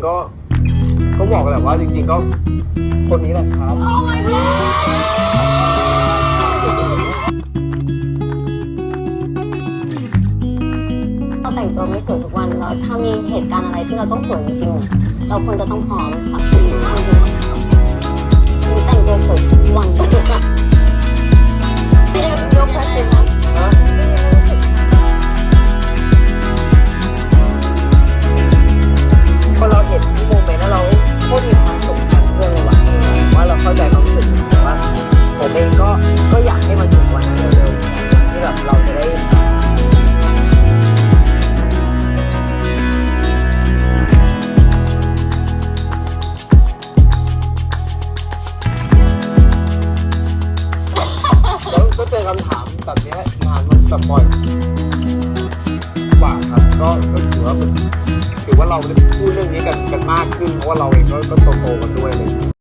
ๆก็ก็บอกแหละว่าจริง ๆ ก็คนนี้แหละครับ เราแต่งตัวไม่สวยทุกวันแล้วถ้ามีเหตุการณ์อะไรที่เราต้องสวยจริงๆ เราควรจะต้องพร้อมค่ะ เราเข้าใจความรู้สึกแต่ว่าผมเองก็ก็อยากให้มันถึงวันนั้นเร็วๆที่แบบเราจะได้แล้วก็เจอคำถามแบบนี้ยนานมันแบบบ่อยกว่าครับก็ก็ถือว่าเป็นถือว่าเราได้พูดเรื่องนี้กันกันมากขึ้นเพราะว่าเราเองก็ก็โตโตๆกันด้วยเลย